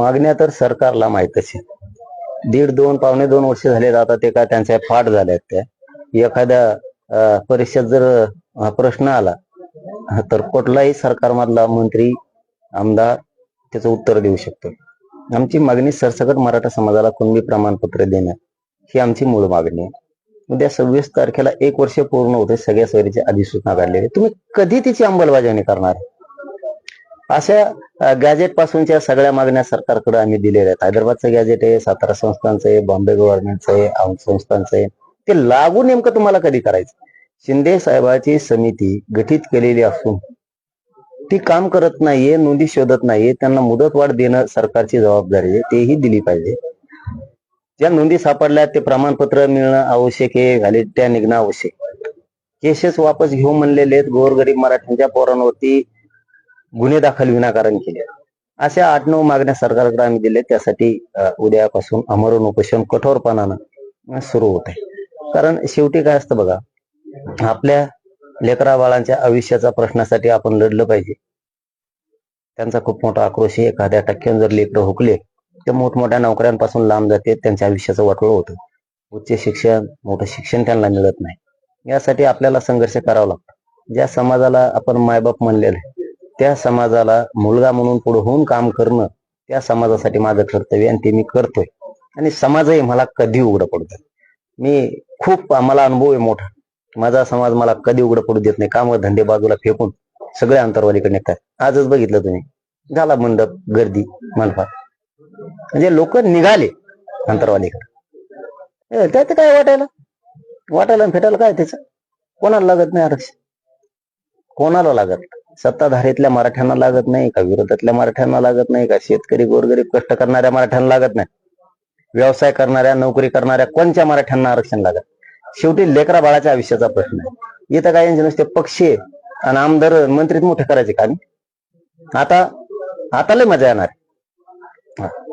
मागण्या तर सरकारला माहितच आहे दीड दोन पावणे दोन वर्ष झाले आता ते काय त्यांच्या फाट झाल्यात त्या. एखाद्या परीक्षेत जर प्रश्न आला तर कुठलाही सरकारमधला मंत्री आमदार त्याचं उत्तर देऊ शकतो. आमची मागणी सरसकट मराठा समाजाला कुणबी प्रमाणपत्र देणं ही आमची मूळ मागणी आहे. उद्या सव्वीस तारखेला एक वर्ष पूर्ण होते सगळ्या सोयरीची अधिसूचना काढलेली. तुम्ही कधी तिची अंमलबजावणी करणार? अशा गॅजेट पासूनच्या सगळ्या मागण्या सरकारकडे आम्ही दिलेल्या आहेत. हैदराबादचं गॅजेट आहे सातारा संस्थांचं आहे बॉम्बे गव्हर्नमेंटचं आहे औंध संस्थांचं आहे. ते लागू नेमकं तुम्हाला कधी करायचं? शिंदे साहेबाची समिती गठीत केलेली असून ती काम करत नाहीये नोंदी शोधत नाहीये त्यांना मुदतवाढ देणं सरकारची जबाबदारी आहे तेही दिली पाहिजे. ज्या नोंदी सापडल्या ते प्रमाणपत्र मिळणं आवश्यक आहे व्हॅलिडिटी निघणं आवश्यक आहे. केसेस वापस घेऊ म्हणलेले आहेत गोरगरीब मराठ्यांच्या पोरांवरती गुन्हे दाखल विनाकारण केले. अशा आठ नऊ मागण्या सरकारकडे आम्ही दिल्या त्यासाठी उद्यापासून अमरण उपोषण कठोरपणानं सुरू होत आहे. कारण शेवटी काय असतं बघा आपल्या लेकरा बाळांच्या आयुष्याच्या प्रश्नासाठी आपण लढलं पाहिजे. त्यांचा खूप मोठा आक्रोश आहे. एखाद्या टक्क्यान जर लेकरं हुकले तर मोठमोठ्या नोकऱ्यांपासून लांब जाते त्यांच्या आयुष्याचं वाटोळं होतं. उच्च शिक्षण मोठं शिक्षण त्यांना मिळत नाही. यासाठी आपल्याला संघर्ष करावा लागतो. ज्या समाजाला आपण मायबाप म्हणलेलं आहे त्या समाजाला मुलगा म्हणून पुढे होऊन काम करणं त्या समाजासाठी माझं कर्तव्य आणि ते मी करतोय. आणि समाजही मला कधी उघडं पडतो मी खूप मला अनुभव आहे मोठा. माझा समाज मला कधी उघडं पडू देत नाही. काम धंदे बाजूला फेकून सगळे अंतरवालीकडे निघतात. आजच बघितलं तुम्ही. झाला मंडप गर्दी मनफा म्हणजे लोक निघाले अंतरवालीकडे. त्यात काय वाटायला? वाटायला फेटायला काय त्याचं? कोणाला लागत नाही आरक्षण? कोणाला लागत? सत्ताधारीतल्या मराठ्यांना लागत नाही का? विरोधातल्या मराठ्यांना लागत नाही का? शेतकरी गोरगरीब कष्ट करणाऱ्या मराठ्यांना लागत नाही. व्यवसाय करणाऱ्या नोकरी करणाऱ्या कोणत्या मराठ्यांना आरक्षण लागत? शेवटी लेकरा बाळाच्या आयुष्याचा प्रश्न आहे. इथं काय यांचे नुसते पक्षी आणि आमदार मंत्रीत मोठे करायचे का? आता आता लय मजा येणार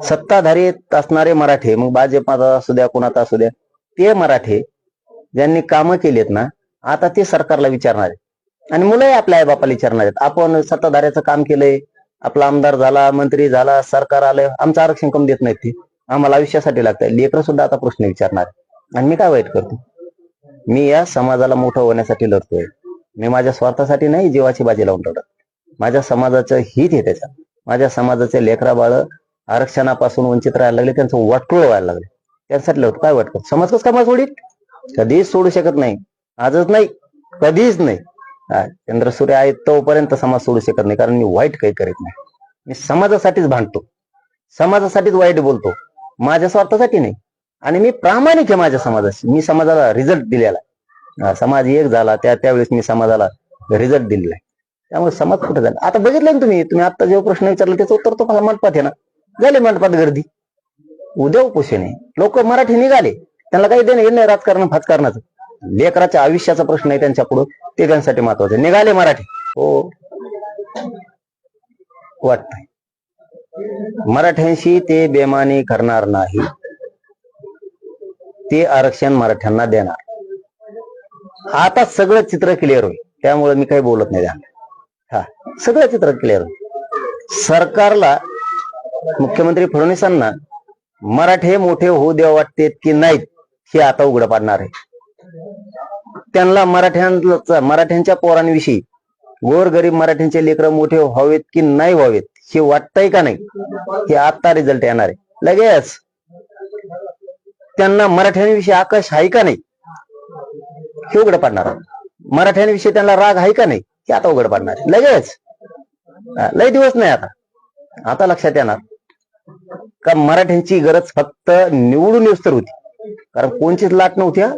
सत्ताधारी असणारे मराठे मग भाजपाचा असू द्या कोणाचा असू द्या ते मराठे ज्यांनी कामं केलीत ना आता ते सरकारला विचारणार आहे. आणि मुलंही आपल्या आई बापाला विचारणार आहेत. आपण सत्ताधाऱ्याचं काम केलंय आपला आमदार झाला मंत्री झाला सरकार आलं आमचं आरक्षण कमी देत नाहीत ते. आम्हाला आयुष्यासाठी लागतंय. लेकरं सुद्धा आता प्रश्न विचारणार आणि मी काय वाईट करतो? मी या समाजाला मोठं होण्यासाठी लढतोय. मी माझ्या स्वार्थासाठी नाही जीवाची बाजी लावून लढत. माझ्या समाजाचं हित आहे त्याच्यात. माझ्या समाजाचे लेकरा बाळ आरक्षणापासून वंचित राहायला लागले त्यांचं वाटोळ व्हायला लागले. त्यांच्यासाठी लढतो. काय वाटतं? समाज कसं काय सोडील? कधीच सोडू शकत नाही. आजच नाही. कधीच नाही. चंद्रसूर्य आहे तोपर्यंत समाज सोडू शकत नाही कारण मी वाईट काही करीत नाही. मी समाजासाठीच भांडतो. समाजासाठीच वाईट बोलतो. माझ्या स्वार्थासाठी नाही. आणि मी प्रामाणिक आहे माझ्या समाजाशी. मी समाजाला रिझल्ट दिलेला समाज एक झाला त्या त्यावेळेस मी समाजाला रिझल्ट दिलेला आहे. त्यामुळे समाज कुठे झाला? आता बघितलं ना तुम्ही तुम्ही आता जेव्हा प्रश्न विचारला त्याचं उत्तर तो मला मंडपात आहे ना? झाले मंडपात गर्दी. उद्या उपोषण आहे. लोक मराठी निघाले. त्यांना काही देणं येणं नाही राजकारण फाजकारणाचं. लेकराच्या आयुष्याचा प्रश्न आहे त्यांच्या पुढं. ते त्यांच्यासाठी महत्वाचं निघाले मराठी. हो. वाटत मराठ्यांशी ते बेमानी करणार नाही. ते आरक्षण मराठ्यांना देणार. आता सगळं चित्र क्लिअर होईल. त्यामुळे मी काही बोलत नाही हा. सगळं चित्र क्लिअर होईल. सरकारला मुख्यमंत्री फडणवीसांना मराठे मोठे होऊ द्यावं वाटते की नाहीत हे आता उघड पाडणार आहे. त्यांना मराठ्यांचा मराठ्यांच्या पोरांविषयी. गोरगरीब मराठ्यांचे लेकरं मोठे व्हावेत की नाही व्हावेत हे वाटतंय का नाही? हे आता रिझल्ट येणार आहे. लगेच. त्यांना मराठ्यांविषयी आकाश आहे का नाही? हे उघड पाडणार. मराठ्यांविषयी त्यांना राग आहे का नाही? हे आता उघड पाडणार आहे. लगेच. लय दिवस नाही आता. आता लक्षात येणार. का मराठ्यांची गरज फक्त निवडून येऊस तर होती. कारण कोणचीच लाट नव्हती हा.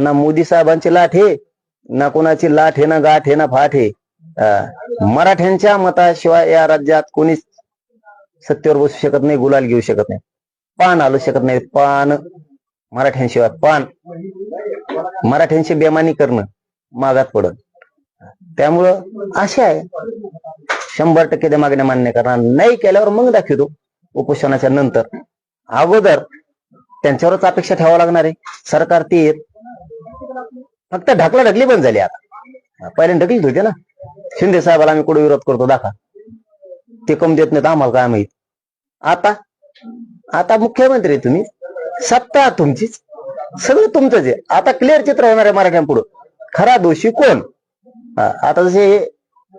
ना मोदी साहेबांची लाट हे ना कोणाची लाट हे ना गाठ हे ना फाट हे. मराठ्यांच्या मताशिवाय या राज्यात कोणीच सत्तेवर बसू शकत नाही गुलाल घेऊ शकत नाही. पान आलू शकत नाही. पान मराठ्यांशिवाय पान. मराठ्यांची बेमानी करणं मागात पडत. त्यामुळं असे आहे शंभर टक्के त्या मागण्या मान्य करणार. नाही केल्यावर मग दाखवतो उपोषणाच्या नंतर. अगोदर त्यांच्यावरच अपेक्षा ठेवावं लागणार आहे. सरकार ते येत फक्त ढकला ढकली पण झाली आता. पहिल्यांदा ढकलीत होते ना. शिंदे साहेबाला आम्ही कुठे विरोध करतो दाखवा. ते कम देत नाहीत आम्हाला काय माहीत. आता आता मुख्यमंत्री आहे तुम्ही. सत्ता तुमचीच. सगळं तुमचंच आहे. आता क्लिअर चित्र होणार आहे मराठ्यांपुढं. खरा दोषी कोण? हा, आता जसे हे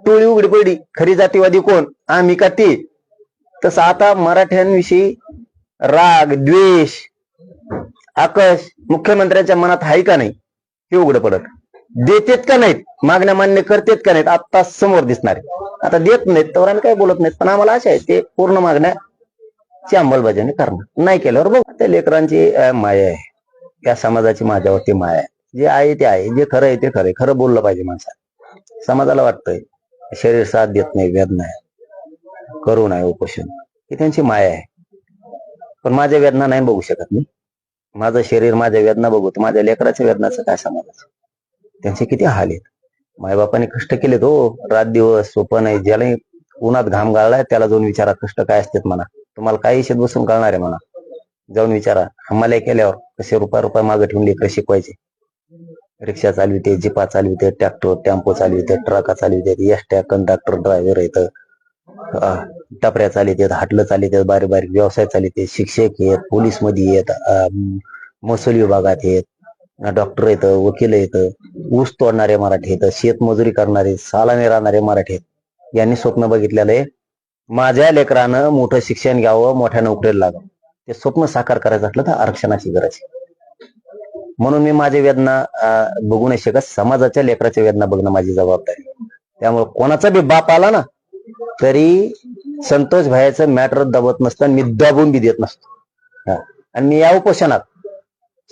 टोळी उघडी पडली खरी जातीवादी कोण? आम्ही का ते? तसं आता मराठ्यांविषयी राग द्वेष आकश मुख्यमंत्र्यांच्या मनात आहे का नाही? हे उघड पडत. देतेत का नाहीत? मागण्या मान्य करतेत का नाहीत? आता समोर दिसणार आहे. आता देत नाहीत तर आम्ही काय बोलत नाहीत? पण आम्हाला आशा आहे ते पूर्ण मागण्याची अंमलबजावणी करणार. नाही केल्यावर बघ. त्या लेकरांची माया आहे. त्या समाजाची माझ्यावरती माया आहे. जे आहे ते आहे. जे खरं आहे ते खरं आहे. खरं बोललं पाहिजे माणसाला. समाजाला वाटतंय शरीर साथ देत नाही वेदना आहे. करू आहे उपोषण ही त्यांची माया आहे. पण माझ्या वेदना नाही बघू शकत मी. माझं शरीर माझ्या वेदना बघू माझ्या लेकराच्या वेदनाचं काय समाजाचं त्यांचे किती हाल आहेत? मायबापाने कष्ट केलेत हो. रात दिवस सोपं नाही. ज्याला उन्हात घाम गाळलाय त्याला जाऊन विचारा कष्ट काय असतात म्हणा. तुम्हाला काही शेत बसून कळणार आहे म्हणा. जाऊन विचारा. हमाल्या केल्यावर कसे रुपया रुपये मागे ठेवून लेकर शिकवायचे? रिक्षा चालविते जिपा चालविते ट्रॅक्टर टेम्पो चालविते ट्रका चालविते एसट्या कंडक्टर ड्रायव्हर येत टपऱ्या चालित हाटलं चालित बारीक बारीक व्यवसाय चालित शिक्षक आहेत पोलीसमध्ये येत महसूल विभागात आहेत डॉक्टर येतं वकील येत ऊस तोडणारे मराठी येत शेतमजुरी करणारे सालाने राहणारे मराठी आहेत. यांनी स्वप्न बघितलेलं आहे. माझ्या लेकरानं मोठं शिक्षण घ्यावं मोठ्या नोकरीला लागावं. ते स्वप्न साकार करायचं असलं तर आरक्षणाची गरज आहे. म्हणून मी माझी वेदना अं, बघू नाही शकत. समाजाच्या लेकराच्या वेदना बघणं माझी जबाबदारी त्यामुळे कोणाचा बी बाप आला ना तरी संतोष भाईचं मॅटर दबत नसतं आणि मी दबून बी देत नसतो. आणि मी या उपोषणात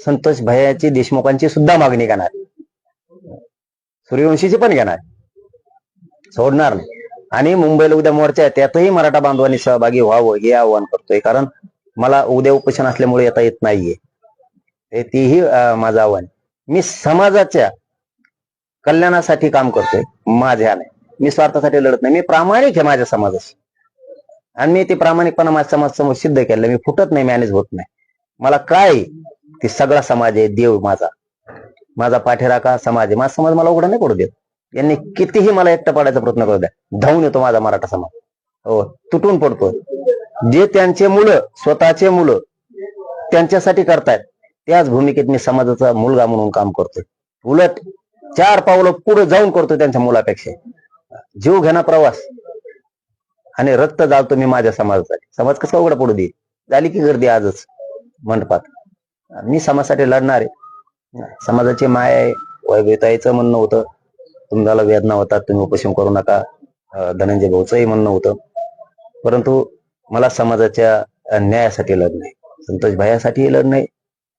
संतोष भैयाची देशमुखांची सुद्धा मागणी घेणार. सूर्यवंशीची पण घेणार. सोडणार नाही. आणि मुंबईला उद्या मोर्चा आहे त्यातही मराठा बांधवांनी सहभागी व्हावं हे आवाहन करतोय. कारण मला उद्या उपोषण असल्यामुळे येता येत नाहीये. ते- तेही माझं आव्हान आहे. मी समाजाच्या कल्याणासाठी काम करतोय. माझ्या नाही. मी स्वार्थासाठी लढत नाही. मी प्रामाणिक आहे माझ्या समाजाशी. आणि मी ते प्रामाणिकपणा माझ्या समाज समोर सिद्ध केलं मी फुटत नाही मॅनेज होत नाही. मला काय ते सगळा समाज आहे देव माझा. माझा पाठीराखा समाज आहे. माझा समाज मला उघडा नाही पडू देत. यांनी कितीही मला एकटं पाडायचा प्रयत्न करू द्या. धावून येतो माझा मराठा समाज. हो तुटून पडतो जे त्यांचे मुलं स्वतःचे मुलं त्यांच्यासाठी करतायत त्याच भूमिकेत मी समाजाचा मुलगा म्हणून काम करतोय. उलट चार पावलं पुढे जाऊन करतो त्यांच्या मुलापेक्षा. जीव घेणा प्रवास. आणि रक्त जाळतो मी माझ्या समाजासाठी. समाज कसा उघडा पडू दे? झाली की गर्दी आजच. मंडपात. मी समाजासाठी लढणार आहे. समाजाची माय आहे. वैभवताईचं म्हणणं होतं. तुम्हाला वेदना होतात तुम्ही उपोषण करू नका. धनंजय भाऊचंही म्हणणं होतं. परंतु मला समाजाच्या न्यायासाठी लढणं आहे. संतोष भायासाठी लढणं आहे.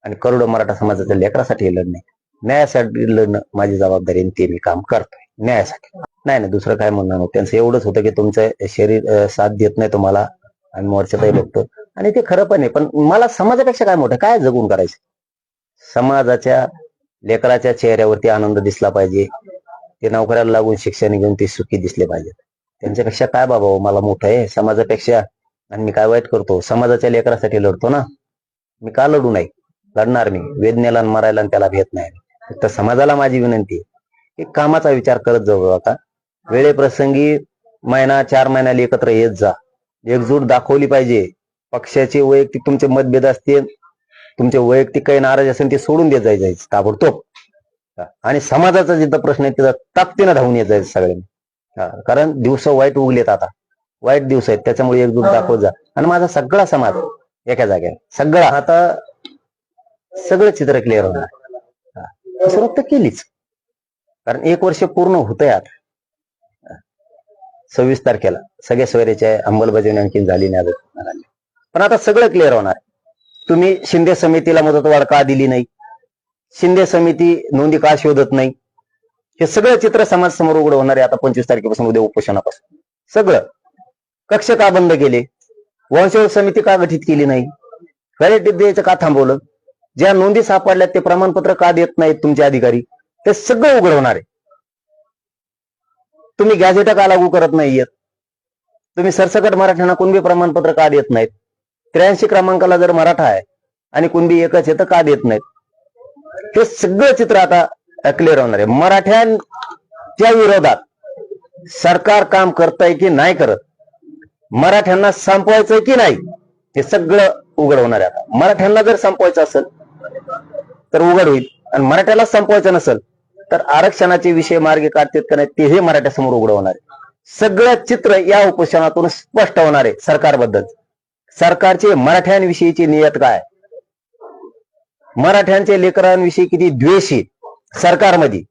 आणि करोडो मराठा समाजाच्या लेकरासाठी लढणं न्यायासाठी लढणं माझी जबाबदारी ते मी काम करतोय. न्यायासाठी. नाही नाही दुसरं काय म्हणणं नव्हतं त्यांचं एवढंच होतं की तुमचं शरीर साथ देत नाही तुम्हाला आम्ही मोर्चातही बघतो. आणि ते खरं पण आहे पण मला समाजापेक्षा काय मोठं काय जगून करायचं? समाजाच्या लेकराच्या चेहऱ्यावरती आनंद दिसला पाहिजे. ते नोकऱ्याला लागून शिक्षण घेऊन ते सुखी दिसले पाहिजेत. त्यांच्यापेक्षा काय बाबा हो, मला मोठं आहे. समाजापेक्षा आणि मी काय वाईट करतो? समाजाच्या लेकरासाठी लढतो ना? मी का लढू नाही लढणार मी. वेदनेला मरायला आणि त्याला भेट नाही. तर समाजाला माझी विनंती आहे. की कामाचा विचार करत जाऊ आता. वेळेप्रसंगी महिना चार महिन्याला एकत्र येत जा. एकजूट दाखवली पाहिजे. पक्षाचे वैयक्तिक तुमचे मतभेद असतील तुमचे वैयक्तिक काही नाराज असेल ते सोडून देत जायचं ताबडतोब. आणि समाजाचा जिथं प्रश्न आहे तिथं ताकदीनं धावून येत जायचं सगळ्यांनी. हा, कारण दिवस वाईट उगलेत आता. वाईट दिवस आहेत त्याच्यामुळे एकजूट दाखवत जा. आणि माझा सगळा समाज एका जागेवर सगळा. आता सगळं चित्र क्लिअर होणार. हा, सुरुवात तर केलीच. कारण एक वर्ष पूर्ण होतंय आता. सव्वीस तारखेला. सगळ्या सोयऱ्याच्या अंमलबजावणी आणखी झाली नाही अजून. पण आता सगळं क्लिअर होणार. तुम्ही शिंदे समितीला मुदतवाढ का दिली नाही? शिंदे समिती नोंदी का शोधत नाही? हे सगळं चित्र समाज समोर उघड होणार आहे आता पंचवीस तारखेपासून उद्या उपोषणापासून. सगळं. कक्ष का बंद केले? वंशवळ समिती का गठीत केली नाही? व्हॅलिडिटी द्यायचं का थांबवलं? ज्या नोंदी सापडल्यात ते प्रमाणपत्र का देत नाहीत तुमचे अधिकारी? ते सगळं उघड होणार आहे. तुम्ही गॅझेट का लागू करत नाहीयेत? तुम्ही सरसकट मराठ्यांना कुणबी प्रमाणपत्र का देत नाहीत? त्र्याऐंशी क्रमांकाला जर मराठा आहे आणि कुणबी एकच आहे तर का देत नाहीत? ते सगळं चित्र आता क्लिअर होणार आहे. मराठ्यांच्या विरोधात सरकार काम करताय की नाही करत? मराठ्यांना संपवायचंय की नाही? हे सगळं उघड होणार आहे आता. मराठ्यांना जर संपवायचं असेल तर उघड होईल. आणि मराठ्याला संपवायचं नसेल तर आरक्षणाचे विषय मार्गे काढतात का नाही तेही मराठ्यासमोर उघड होणार आहे. सगळं चित्र या उपोषणातून स्पष्ट होणार आहे सरकारबद्दल. सरकारचे मराठ्यांविषयीची नियत काय? मराठ्यांचे लेकरांविषयी किती द्वेष आहे सरकारमध्ये?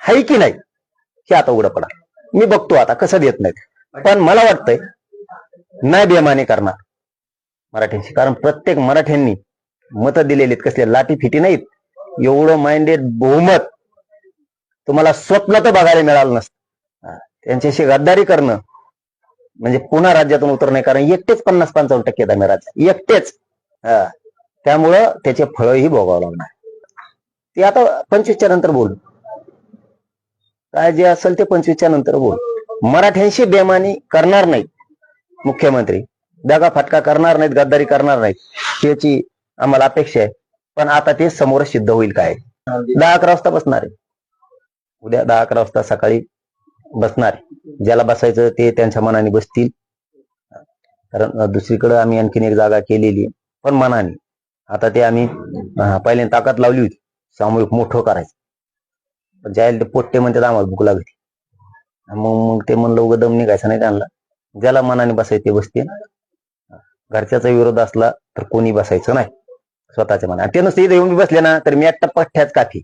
आहे की नाही? हे आता उघड पडा. मी बघतो आता कसं देत नाहीत. पण मला वाटतंय नाही बेमानी करणार मराठ्यांशी. कारण प्रत्येक मराठ्यांनी मतं दिलेली आहेत कसले लाठी फिटी नाहीत. एवढं माइंडेड बहुमत तुम्हाला स्वप्न तर बघायला मिळालं नसतं. त्यांच्याशी गद्दारी करणं म्हणजे पुन्हा राज्यातून उतरणे कारण एकटेच पन्नास पंचावन्न टक्के आहेत राज्यात एकटेच. हा. त्यामुळं त्याचे फळही भोगावं लागणार. ते आता पंचवीसच्या नंतर बोल. काय जे असेल ते पंचवीसच्या नंतर बोल. मराठ्यांशी बेमानी करणार नाही मुख्यमंत्री. दगा फटका करणार नाहीत गद्दारी करणार नाहीत याची आम्हाला अपेक्षा आहे. पण आता ते समोर सिद्ध होईल काय. दहा अकरा वाजता बसणार आहे. उद्या दहा अकरा वाजता सकाळी बसणार. आहे. ज्याला बसायचं ते त्यांच्या मनाने बसतील. कारण दुसरीकडे आम्ही आणखीन एक जागा केलेली आहे, पण मनाने. आता ते आम्ही अं, पहिल्यांदा ताकद लावली होती. सामूहिक मोठं करायचं. पण ज्याला ते पोट्टे म्हणतात आम्हाला भूक लागली मग मग ते म्हणलं उगं दम निघायचं नाही त्यांना. ज्याला मनाने बसायचे ते बसते घरच्याचा विरोध असला तर कोणी बसायचं नाही. स्वतःच्या मनाने. ते नुसते इथे येऊन बसले ना तर मी एकटा पठ्ठ्याच काफी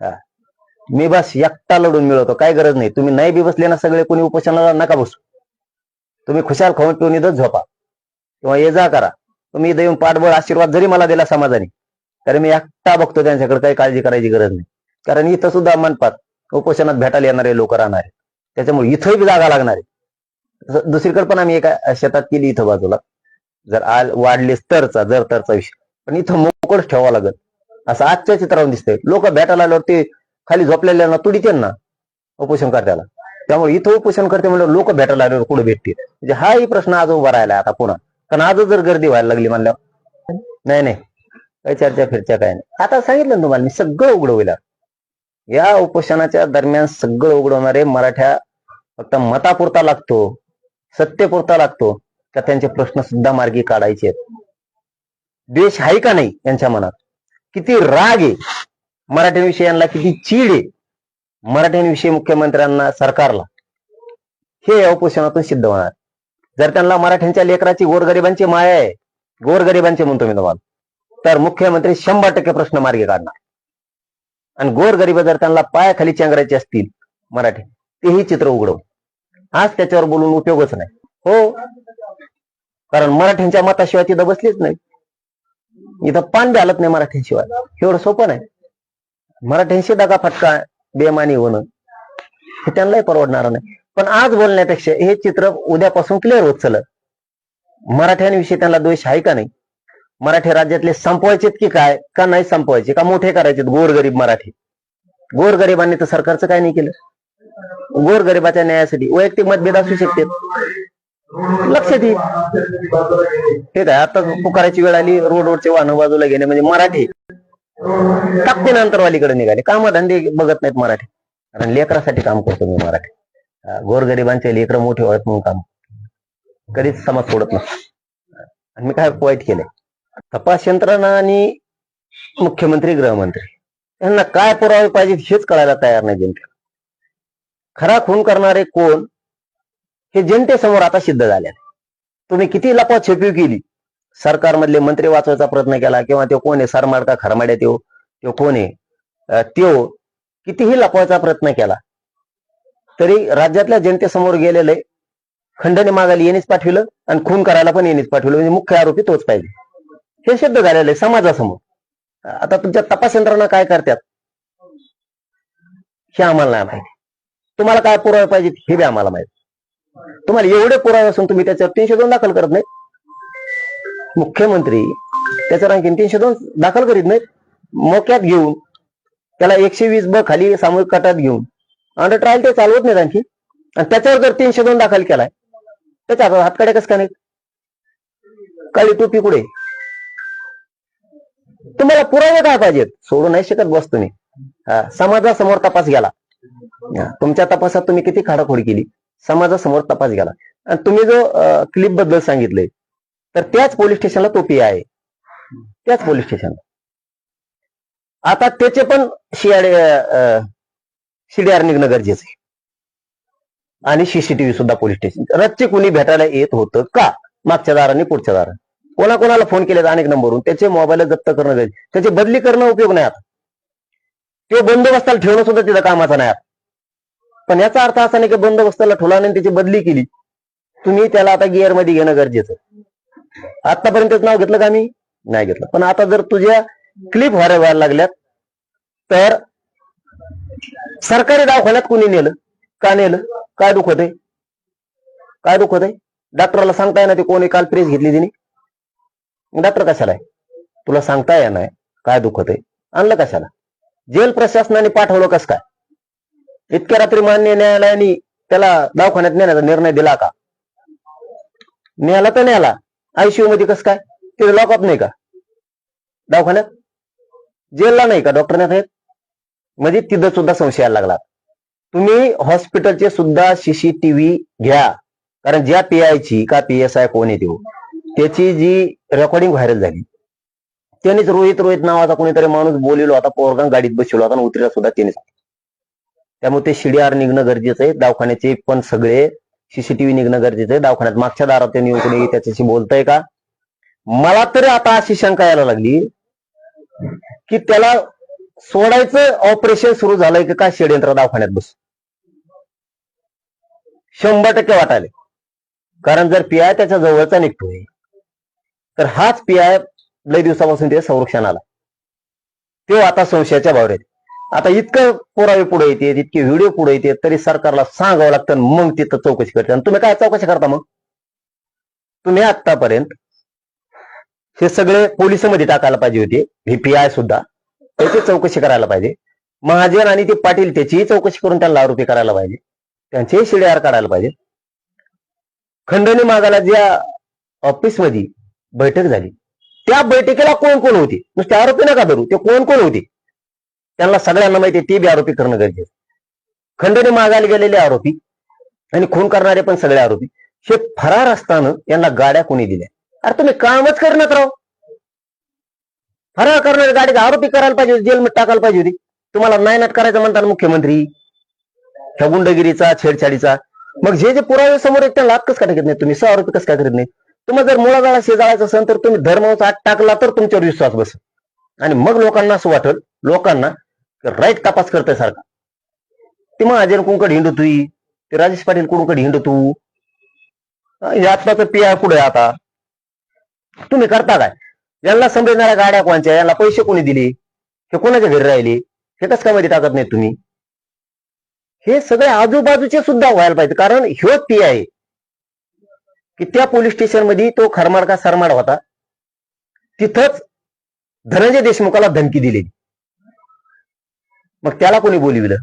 हा. मी बस एकटा लढून मिळवतो. काय गरज नाही. तुम्ही नाही बी बसले ना सगळे कोणी उपोषणाला नका बसू. तुम्ही खुशाल खाऊन पिऊन इथंच झोपा. किंवा ये जा करा. तुम्ही इथं येऊन पाठबळ आशीर्वाद जरी मला दिला समाजाने तरी मी एकटा बघतो त्यांच्याकडे काही काळजी करायची गरज नाही. कारण इथं सुद्धा मनपात उपोषणात भेटायला येणारे लोक राहणार. आहेत त्याच्यामुळे इथंही बी जागा लागणार आहे. दुसरीकडे पण आम्ही एका शेतात केली इथं बाजूला. जर आल वाढले तरचा जर तरचा विषय. पण इथं मोकळ ठेवावं लागल. असं आजच्या चित्रावरून दिसतंय. लोक भेटायला आल्यावर ते खाली झोपलेल्यांना तुडी त्यांना उपोषण करत्याला. त्यामुळे इथं उपोषण करते म्हणजे लोक भेटायला आल्यावर कुठे भेटतील? म्हणजे हाही प्रश्न आज उभा राहिला आता पुन्हा. कारण आज जर गर्दी व्हायला लागली म्हणल्यावर. नाही नाही. काही चर्चा फिरच्या काय नाही. आता सांगितलं ना तुम्हाला मी सगळं उघड होईल या उपोषणाच्या दरम्यान सगळं उघडवणारे मराठ्या फक्त मतापुरता लागतो सत्तेपुरता लागतो का त्यांचे प्रश्न सुद्धा मार्गी काढायचे आहेत. द्वेष आहे का नाही यांच्या मनात? किती राग आहे. मराठ्यांविषयी यांना किती चीड आहे. मराठ्यांविषयी मुख्यमंत्र्यांना सरकारला हे या उपोषणातून सिद्ध होणार. जर त्यांना मराठ्यांच्या लेकराची गोरगरिबांची माया आहे गोरगरिबांचे म्हणतो मी तुम्हाला तर मुख्यमंत्री शंभर टक्के प्रश्न मार्गी काढणार. आणि गोरगरीब जर त्यांना पायाखाली चेंगरायचे असतील मराठी तेही चित्र उघडव आज त्याच्यावर बोलून उपयोगच नाही. हो कारण मराठ्यांच्या मताशिवाय तिथं बसलीच नाही. इथं पान बी हालत नाही मराठ्यांशिवाय. एवढं सोपं नाही. मराठ्यांशी दगा फटका बेमानी होणं हे त्यांनाही परवडणार नाही. पण आज बोलण्यापेक्षा हे चित्र उद्यापासून क्लिअर होत चल मराठ्यांविषयी त्यांना द्वेष आहे का नाही? मराठी राज्यातले संपवायचेत की काय? का नाही संपवायचे? का मोठे करायचे गोरगरीब मराठी. गोरगरिबांनी तर सरकारचं काय नाही केलं. गोरगरिबाच्या न्यायासाठी वैयक्तिक मतभेद असू शकते लक्षात येईल हे काय आता पुकाराची वेळ आली रोड रोडचे वाहन बाजूला गेले म्हणजे मराठी. टाकते नंतरवालीकडे निघाले. कामधंदे बघत नाहीत मराठी. कारण लेकरासाठी काम करतो मी मराठी. गोरगरिबांचे लेकर मोठे व्हावेत म्हणून काम कधीच समाज सोडत नाही. आणि मी काय वाईट केलंय? तपास यंत्रणा आणि मुख्यमंत्री गृहमंत्री यांना काय पुरावे पाहिजे हेच कळायला तयार नाही जनतेला. खरा खून करणारे कोण? हे जनतेसमोर आता सिद्ध झाले तुम्ही किती लपाछेपी केली? सरकारमधले मंत्री वाचवायचा प्रयत्न केला किंवा तो कोण आहे? सरमाड का खरमाड्या त्यो तो कोण आहे? त्यो कितीही लपवायचा प्रयत्न केला तरी राज्यातल्या जनतेसमोर गेलेले खंडणी मागायला येणेच पाठविलं आणि खून करायला पण येणेच पाठविलं. म्हणजे मुख्य आरोपी तोच पाहिजे. हे सिद्ध झालेलं आहे समाजासमोर. आता तुमच्या तपास यंत्रणा काय करतात? हे आम्हाला नाही माहिती. तुम्हाला काय पुरावे पाहिजे हे बी आम्हाला माहिती. तुम्हाला एवढे पुरावे असून तुम्ही त्याच्यावर तीनशे दोन दाखल करत नाही मुख्यमंत्री त्याच्यावर आणखी तीनशे दोन दाखल करीत नाहीत. मोक्यात घेऊन त्याला एकशे वीस ब खाली सामूहिक कटात घेऊन. अंडर ट्रायल ते चालवत नाहीत आणखी. आणि त्याच्यावर जर तीनशे दोन दाखल केलाय त्याच्या हातकडे कस का नाही काळी टोपी कुठे? तुम्हाला पुरावे काय पाहिजेत? सोडू नाही शकत बस तुम्ही हा, समाजासमोर तपास गेला तुमच्या तपासात तुम्ही किती खाडाखोडी केली? समाजासमोर तपास गेला आणि तुम्ही जो क्लिपबद्दल सांगितलंय तर त्याच पोलीस स्टेशनला तो पी आहे. त्याच पोलीस स्टेशनला आता त्याचे पण शिआडे सीडीआर निघणं गरजेचं आहे. आणि सीसीटीव्ही सुद्धा पोलीस स्टेशन रच्चे कुणी भेटायला येत होतं का? मागच्या दाराने पुढच्या दाराने. कोणा कोणाला फोन केले अनेक नंबरवरून त्याचे मोबाईल जप्त करणं गरजेचं त्याची बदली करणं उपयोग नाही आता. तो बंदोबस्ताला ठेवणं सुद्धा तिथं कामाचा नाही पण याचा अर्थ असा नाही की बंदोबस्ताला ठेवला नाही त्याची बदली केली. तुम्ही त्याला आता गिअरमध्ये घेणं गरजेचं आतापर्यंतच नाव घेतलं का मी नाही घेतलं. पण आता जर तुझ्या क्लिप व्हायला व्हायला लागल्यात तर सरकारी दवाखान्यात कोणी नेलं? का नेलं? काय दुखत आहे काय दुखत आहे डॉक्टरला सांगता येणार ते कोणी काल प्रेस घेतली तिने. डॉक्टर कशाला आहे? तुला सांगता येणार काय दुखत आहे आणलं कशाला? जेल प्रशासनाने पाठवलं कस काय? इतक्या रात्री मान्य न्यायालयाने त्याला दवाखान्यात नेण्याचा निर्णय दिला का? न्यायला तर न्यायला आयसीयू मध्ये कसं काय? ते लॉकअप नाही का? दवाखान्यात? जेलला नाही का? डॉक्टर आहेत म्हणजे तिथं सुद्धा संशय यायला लागला. तुम्ही हॉस्पिटलचे सुद्धा सीसीटीव्ही घ्या. कारण ज्या पीआय ची का पी एस आय कोण येते हो, त्याची जी रेकॉर्डिंग व्हायरल झाली. त्यांनीच रोहित रोहित नावाचा कोणीतरी माणूस बोलिलो आता पोरगा गाडीत बसलो होता उतरीला सुद्धा त्यानेच. त्यामुळे ते शिडीआर निघणं गरजेचं आहे. दवाखान्याचे पण सगळे सीसीटीव्ही निघणं गरजेचं आहे. दवाखान्यात मागच्या दारात त्यांनी येऊन कोणी त्याच्याशी बोलतंय का? मला तरी आता अशी शंका यायला लागली की त्याला सोडायचं ऑपरेशन सुरू झालंय की काय षडयंत्र दवाखान्यात बस? शंभर टक्के वाटायले कारण जर पीआय त्याच्या जवळचा निघतोय तर हाच पीआय लय दिवसापासून ते संरक्षणाला तो आता संशयाच्या भावऱ्यात आता इतकं पुरावे पुढे येते इतके व्हिडिओ पुढे येते तरी सरकारला सांगावं लागतं आणि मग तिथं चौकशी करते. आणि तुम्ही काय चौकशी करता मग? तुम्ही आतापर्यंत हे सगळे पोलिसमध्ये टाकायला पाहिजे होते व्हीपीआय सुद्धा. त्याची चौकशी करायला पाहिजे. महाजन आणि ते पाटील त्याचीही चौकशी करून त्यांना आरोपी करायला पाहिजे. त्यांचेही शिड्यार काढायला पाहिजे. खंडणी मागायला ज्या ऑफिसमध्ये बैठक झाली त्या बैठकीला कोण कोण होते? नुसते आरोपी नका धरू ते कोण कोण होते? त्यांना सगळ्यांना माहिती ते बी आरोपी करणं गरजेचं खंडणी मागायला गेलेले आरोपी आणि खून करणारे पण सगळे आरोपी. हे फरार असताना यांना गाड्या कोणी दिल्या? अरे तुम्ही कामच करण्यात राव फरार करणारे गाडी आरोपी करायला पाहिजे होती, जेलमध्ये टाकायला पाहिजे होती. तुम्हाला नायनाट करायचं म्हणतात मुख्यमंत्री ह्या गुंडगिरीचा छेडछाडीचा. मग जे जे पुरावे समोर आहेत त्यांना हात कसं काय टाकत नाही तुम्ही? सह आरोपी कसं काय करत नाही तुम्हाला जर मुळाजाळा शेजाळायचं असेल तर तुम्ही धर्माचा आत टाकला तर तुमच्यावर विश्वास बस आणि मग लोकांना असं वाटल लोकांना राईट तपास करतोय सारखा. ते महाजन कुंकड हिंडू तुई ते राजेश पाटील कोणकडे हिंडू तू? यातला तर पिया पुढे आता? तुम्ही करता काय? यांना समजणाऱ्या गाड्या कोणच्या? यांना पैसे कोणी दिले? हे कोणाच्या घरी राहिले? हे कसं काय मध्ये टाकत नाही तुम्ही? हे सगळे आजूबाजूचे सुद्धा व्हायला पाहिजे. कारण ह्यो पी आहे. की त्या पोलीस स्टेशनमध्ये तो खरमाड का सरमाड होता. तिथंच धनंजय देशमुखाला धमकी दिली मग त्याला कोणी बोलविलं?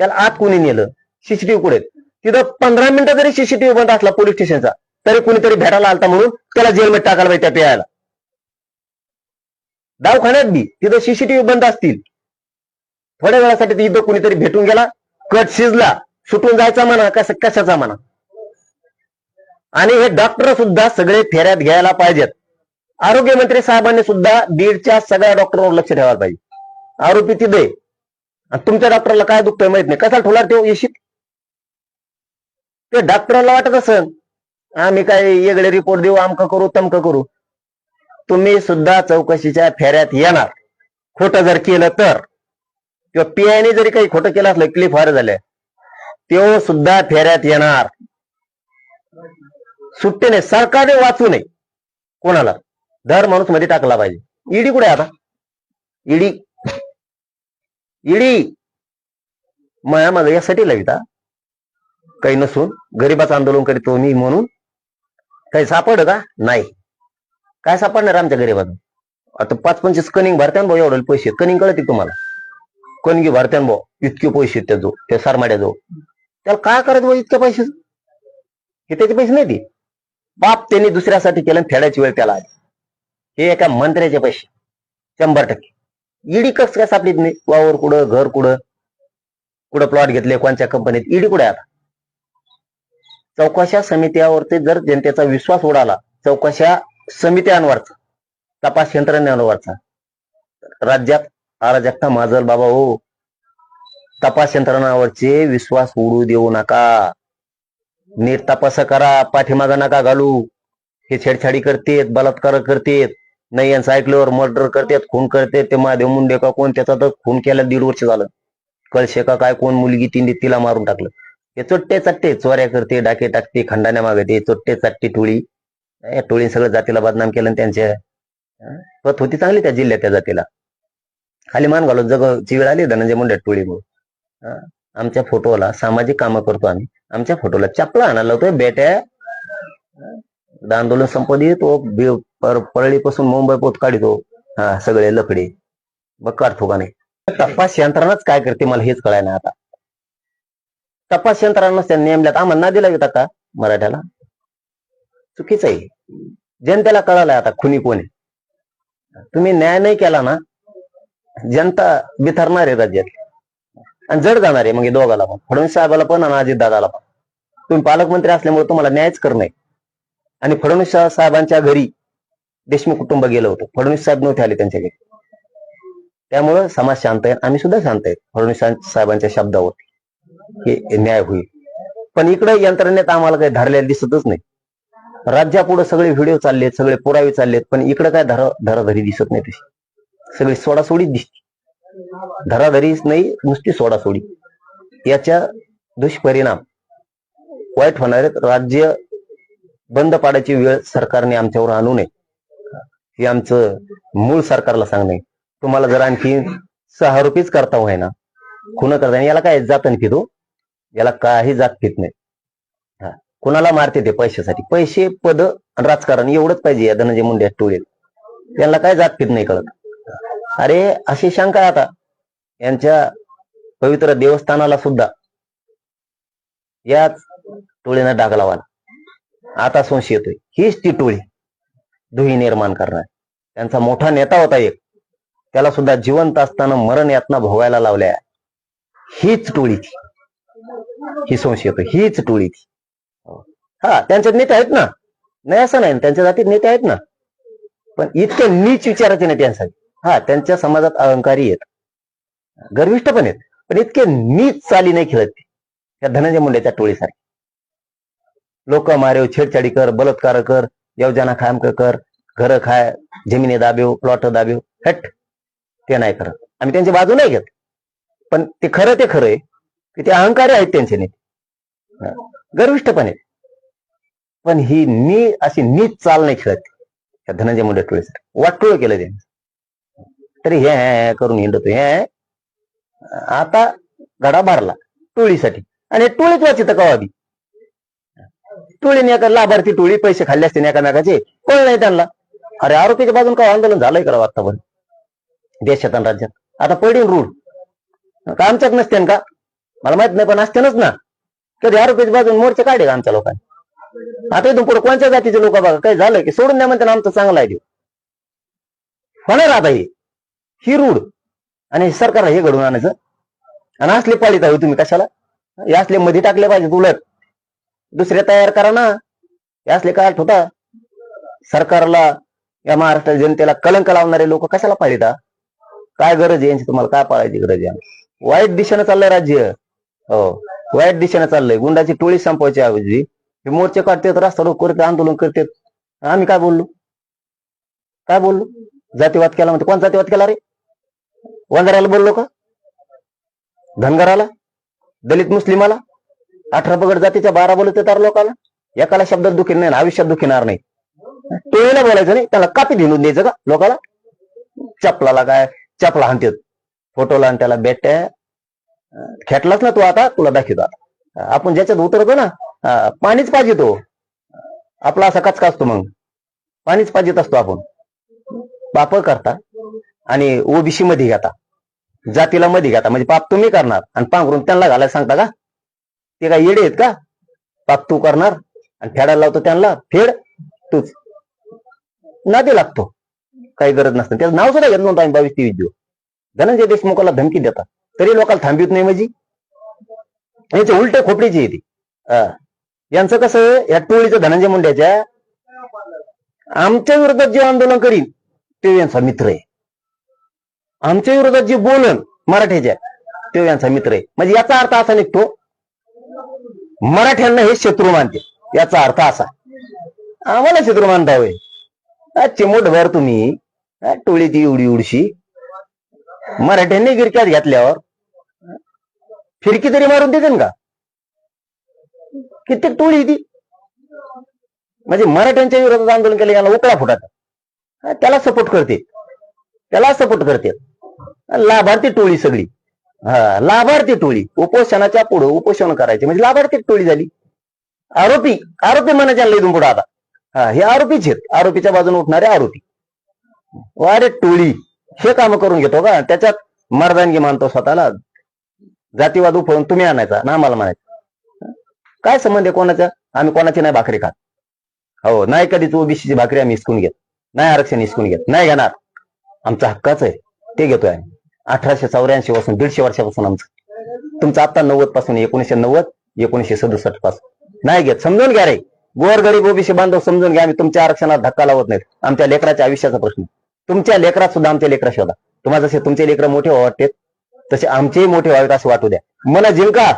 त्याला आत कोणी नेलं? सीसीटीव्ही कुठे तिथं पंधरा मिनिटं जरी सीसीटीव्ही बंद असला पोलीस स्टेशनचा तरी कोणीतरी भेटायला आलता म्हणून त्याला जेलमध्ये टाकायला पाहिजे त्या पेयाला. दवाखान्यात बी तिथं सीसीटीव्ही बंद असतील. थोड्या वेळासाठी तिथं कोणीतरी भेटून गेला कट शिजला सुटून जायचा म्हणा कस कशाचा म्हणा. आणि हे डॉक्टर सुद्धा सगळे फेऱ्यात घ्यायला पाहिजेत. आरोग्य मंत्री साहेबांनी सुद्धा बीडच्या सगळ्या डॉक्टरवर लक्ष ठेवायला पाहिजे. आरोपी तिथे तुमच्या डॉक्टरला काय दुखतंय माहीत नाही. कसा ठोला ठेव येशील ते डॉक्टरला वाटत असन आम्ही काय वेगळे रिपोर्ट देऊ आमक करू तमक करू. तुम्ही सुद्धा चौकशीच्या फेऱ्यात येणार. खोटं जर केलं तर. किंवा पीआयने जरी काही खोटं केलं असलं क्लिप फार झाल्या तो सुद्धा फेऱ्यात येणार. सुट्टीने सरकारने वाचू नये. कोणाला? दर माणूसमध्ये टाकला पाहिजे. ईडी कुठे आहे आता? ईडी? इडी. माया माझा यासाठी लाविता काही नसून गरीबाचं आंदोलन करीतो मी म्हणून. काही सापड का? नाही. काय सापडणार आमच्या गरीबाचं? आता पाच पंचवीस कनिंग भरत्यान भाऊ एवढे पैसे. कनिंग कळते तुम्हाला? कणगी भरत्यान भाऊ. इतके पैसे त्या जो त्या सारमाड्या जो त्याला काय करायचं भाऊ इतक्या पैसे? हे त्याचे पैसे नाही ते बाप त्यांनी दुसऱ्यासाठी केलं फेडायची वेळ त्याला आली. हे एका मंत्र्याचे पैसे. शंभर टक्के. ईडी कस काय सापडीत नाही? वावर कुठं घर कुठं? कुठं प्लॉट घेतले? कोणत्या कंपनीत ईडी कुठे आता? चौकशा समित्यावरती जर जनतेचा विश्वास उडाला चौकशा समित्यांवरचा तपास यंत्रणेवरचा राज्यात अराजकता माजल बाबा हो. तपास यंत्रणावरचे विश्वास उडू देऊ नका. नीट तपास करा पाठीमागा नका घालू. हे छेडछाडी करतेत बलात्कार करतेत. नाही यांचं ऐकल्यावर मर्डर करतात खून करते ते महादेव मुंडे का कोण? त्याचा तर खून केला दीड वर्ष झालं. कळशे का काय कोण? मुलगी तिने तिला मारून टाकलं. हे चोट्टे चट्टे चोऱ्या करते डाके टाकते खंडाण्या मागते चोट्टे चट्टे टोळी. या टोळी सगळं जातीला बदनाम केलं आणि त्यांच्या पत होती चांगली त्या जिल्ह्यात त्या जातीला. खाली मान घालून जगची वेळ आली धनंजय मुंडे टोळीमुळे. आमच्या फोटोला सामाजिक कामं करतो आम्ही. आमच्या फोटोला चपला आणायला होतोय बेट्या. द आंदोलन संपदी तो पर- परळीपासून मुंबई पोत काढितो. हा सगळे लकडे बघ काढतो का नाही? तपास यंत्रणाच काय करते मला हेच कळायला आता. तपास यंत्रणाच त्यांनी नेमल्यात आम्हाला ना दिला येतात का मराठ्याला? चुकीच आहे. जनतेला कळालंय आता खुनी कोण आहे. तुम्ही न्याय नाही केला ना जनता बिथरणार आहे राज्यात. आणि जड जाणार आहे मग हे दोघाला पण. फडणवीस साहेबाला पण आणि अजित दादाला पण. तुम्ही पालकमंत्री असल्यामुळे तुम्हाला न्यायच करणार आणि फडणवीस साहेबांच्या घरी देशमुख कुटुंब गेलं होतं. फडणवीस साहेब नव्हते आले त्यांच्याकडे. त्यामुळं समाज शांत आहे आम्ही सुद्धा शांत आहे. फडणवीस साहेबांच्या शब्दावर हे न्याय होईल. पण इकडे यंत्रणेत आम्हाला काही धरलेलं दिसतच नाही. राज्यापुढे सगळे व्हिडिओ चाललेत सगळे पुरावे चाललेत पण इकडे काय धरा धराधरी दिसत नाही तशी. सगळी सोडासोडीच दिसते. धराधरीच नाही नुसती सोडासोडी. याच्या दुष्परिणाम वाईट होणार आहेत. राज्य बंद पाडायची वेळ सरकारने आमच्यावर आणू नये. हे आमचं मूळ सरकारला सांगणे. तुम्हाला जर आणखी सहा रुपयेच करता होय ना खुन करता याला काय जात नाही तू? याला काही जात पित नाही. हा. कुणाला मारते ते पैशासाठी? पैसे पद राजकारण एवढंच पाहिजे या धनंजय मुंडे टोळीत. त्यांना काय जात पित नाही कळत. अरे अशी शंका आता. यांच्या पवित्र देवस्थानाला सुद्धा याच टोळीनं डाग लावाला आता संशय येतोय. हीच ती टोळी. दुही निर्माण करणार. त्यांचा मोठा नेता होता एक. त्याला सुद्धा जिवंत असताना मरण यातना भोगायला लावल्या. हीच टोळी ती ही संशय हीच टोळी ती हा त्यांच्यात नेते आहेत ना. नाही असं नाही. त्यांच्या जातीत नेते आहेत ना. पण इतके नीच विचाराचे नेते यांसाठी हा त्यांच्या समाजात अहंकारी आहेत. गर्विष्ठ पण आहेत. पण इतके नीच चाली नाही खेळत ते. त्या धनंजय मुंडेच्या टोळीसारखे. लोक मारेव छेडछाडी कर बलात्कार कर. योजना कायम कर घर खाय जमिनी दाबेव प्लॉट दाबेव हट. ते नाही करत. आम्ही त्यांची बाजू नाही घेत. पण ते खरं ते खरं आहे. की ते अहंकारी आहेत त्यांचे नेते गर्विष्ठ पण आहेत पण ही नी अशी नीच चाल नाही खेळत. त्या धनंजय मुंडे टोळीसाठी वाटोळ केलं त्यांनी. तरी हे करून हिंडतो. हे आता गडा भरला टोळीसाठी. आणि हे टोळीच वाचित कवा बी. टोळीने एका लाभार्थी टोळी पैसे खाल्ले असते एकामेकाचे कोण नाही त्यांना. अरे आरोपीच्या बाजून काय आंदोलन झालंय करावं आतापर्यंत देशात आणि राज्यात. आता पडीन रूढ. का आमच्यात नसते का? मला माहीत नाही पण असतेनच ना. कधी आरोपीच्या बाजून मोर्चे काढे का आमच्या लोकांनी? आता इथून पुढे कोणत्या जातीचे लोक बघा? काय झालं की सोडून द्या म्हणते ना आमचं चांगलं आहे देऊ होणार आता हे. ही रूढ. आणि सरकार हे घडून आणायचं. आणि असले पाळीत आहे हो तुम्ही कशाला? हे असले मध्ये टाकले पाहिजे उलट. दुसरे तयार करा ना. असले काय अर्थ होता सरकारला या महाराष्ट्र जनतेला कलंक लावणारे लोक कशाला पाळीता काय गरज आहे यांची तुम्हाला? काय पाळायची गरज आहे? वाईट दिशेनं चाललंय राज्य. हो वाईट दिशेनं चाललंय. गुंडाची टोळी संपवायची ऐवजी. हे मोर्चे काढतात रस्ता रोक करते आंदोलन करतात. आम्ही काय बोललो? काय बोललो? जातीवाद केला म्हणते. कोण जातीवाद केला रे? वंजाराला बोललो का? धनगराला? दलित मुस्लिमाला? अठरा पगड जातीच्या बारा बोलत तर लोकांना. एकाला शब्दात दुखी नाही आयुष्यात दुखीणार नाही. टोळीला बोलायचं नाही त्याला कापी धिंडून द्यायचं का लोकाला? चपलाला काय चपला हाणतात फोटोला आणि त्याला बेट्या. खेटलाच ना तू आता तुला दाखवतो आता. आपण ज्याच्यात उतरतो ना पाणीच पाहिजे तो. आपला असा कचका असतो मग. पाणीच पाहिजेत असतो आपण. पाप करता आणि ओबीसी मध्ये घेता. जातीला मध्ये घेता. म्हणजे पाप तुम्ही करणार आणि पांघरून त्यांना घालायला सांगता का? ते काय येडे आहेत का? पाप तू करणार. आणि फेडायला लावतो त्यांना. फेड तूच. नादी लागतो. काही गरज नसते. त्याचं नाव सुद्धा घेत नव्हतं आम्ही बावीस तेवीस दिवस. धनंजय देशमुखाला धमकी देतात. तरी लोकांना थांबवित नाही म्हणजे याचे उलट खोपडीची येते यांचं कसं या टोळीचं धनंजय मुंड्याच्या आमच्या विरोधात जे आंदोलन करीन ते यांचा मित्र आहे. आमच्या विरोधात जे बोलन मराठ्याच्या तो यांचा मित्र आहे. म्हणजे याचा अर्थ असा निघतो मराठ्यांना हे शत्रू मानते. याचा अर्थ असा. आम्हाला शत्रू मानता होय. हा चिमोटभर तुम्ही टोळी ती उडी उडशी. मराठ्यांनी गिरक्यात घेतल्यावर फिरकी तरी मारून देते का? कित्येक टोळी ती म्हणजे मराठ्यांच्या विरोधात आंदोलन केलं याला उकळा फुटात त्याला सपोर्ट करते त्याला सपोर्ट करते लाभार्थी टोळी सगळी. हा लाभार्थी टोळी. उपोषणाच्या पुढे उपोषण करायचे. म्हणजे लाभार्थी टोळी झाली. आरोपी आरोपी म्हणायच्या इथून पुढे आता. हा हे आरोपीच आहेत. आरोपीच्या बाजूने उठणारे आरोपी. वारे टोळी हे काम करून घेतो का? त्याच्यात मर्दानगी मानतो स्वतःला. जातीवाद उफळून तुम्ही आणायचा ना आम्हाला म्हणायचं. काय संबंध आहे कोणाचा? आम्ही कोणाची नाही भाकरी खात. हो नाही कधीच ओबीसीची भाकरी आम्ही हिसकून घेत. नाही आरक्षण हिसकून घेत. नाही घेणार. आमचा हक्काच आहे. ते घेतोय आम्ही. अठराशे चौऱ्याऐंशी पासून दीडशे वर्षापासून आमचं. तुमचं आता नव्वदपासून एकोणीशे नव्वद एकोणीशे सदुसष्टपासून. नाही घेत समजून घ्या रे. गोरगरीब ओबीसी बांधव समजून घ्या आम्ही तुमच्या आरक्षणात धक्का लावत नाहीत. आमच्या लेकराच्या आयुष्याचा प्रश्न. तुमच्या लेकरात सुद्धा आमच्या लेकरा शोधा. तुम्हाला जसे तुमचे लेकर मोठे वाटते तसे आमचेही मोठे व्हावेत असं वाटू द्या. मन जिंका.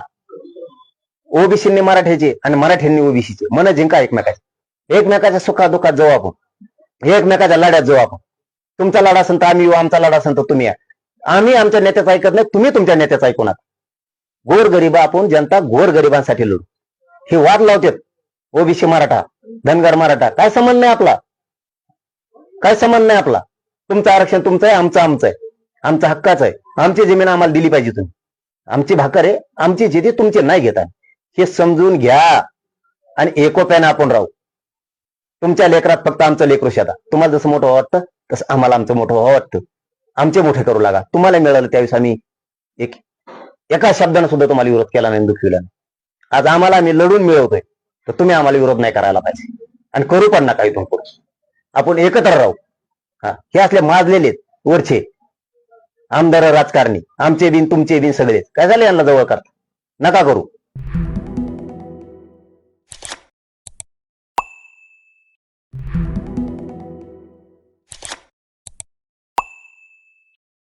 ओबीसींनी मराठ्याचे आणि मराठ्यांनी ओबीसीचे. मन जिंका एकमेकाचे. एकमेकाच्या सुखा दुःखात जाऊ आपण. एकमेकाच्या लढ्यात जाऊ आपण. तुमचा लढा असेल तर आम्ही येऊ आमचा लढा असेल तर तुम्ही या. आम्ही आमच्या नेत्याचं ऐकत नाही तुम्ही तुमच्या नेत्याचं ऐकू नका. गोर गरीब आपण जनता गोर गरिबांसाठी लढू. हे वाद लावतात ओबीसी मराठा धनगर मराठा. काय संबंध नाही आपला. काय संबंध नाही आपला. तुमचं आरक्षण तुमचं आहे आमचं आमचं आहे. आमचा हक्काच आहे. आमची जमीन आम्हाला दिली पाहिजे तुम्ही. आमची भाकर आहे आमची जिथे तुमची नाही घेता हे समजून घ्या. आणि एकोप्याने आपण राहू. तुमच्या लेकरात फक्त आमचं लेकरू शेता तुम्हाला जसं मोठं वाटतं तसं आम्हाला आमचं मोठं वाटतं. आमचे मोठे करू लागा. तुम्हाला मिळालं त्यावेळेस आम्ही एक एका शब्दानं सुद्धा तुम्हाला विरोध केला नाही दुखविला नाही. आज आम्हाला आम्ही लढून मिळवतोय तर तुम्ही आम्हाला विरोध नाही करायला पाहिजे. आणि करू पण नका इथून पुढे. आपण एकत्र राहू. हा हे असले माजलेले आहेत, वरचे. आमदार राजकारणी आमचे बिन तुमचे बिन सगळे काय झाले यांना जवळ करता? नका करू.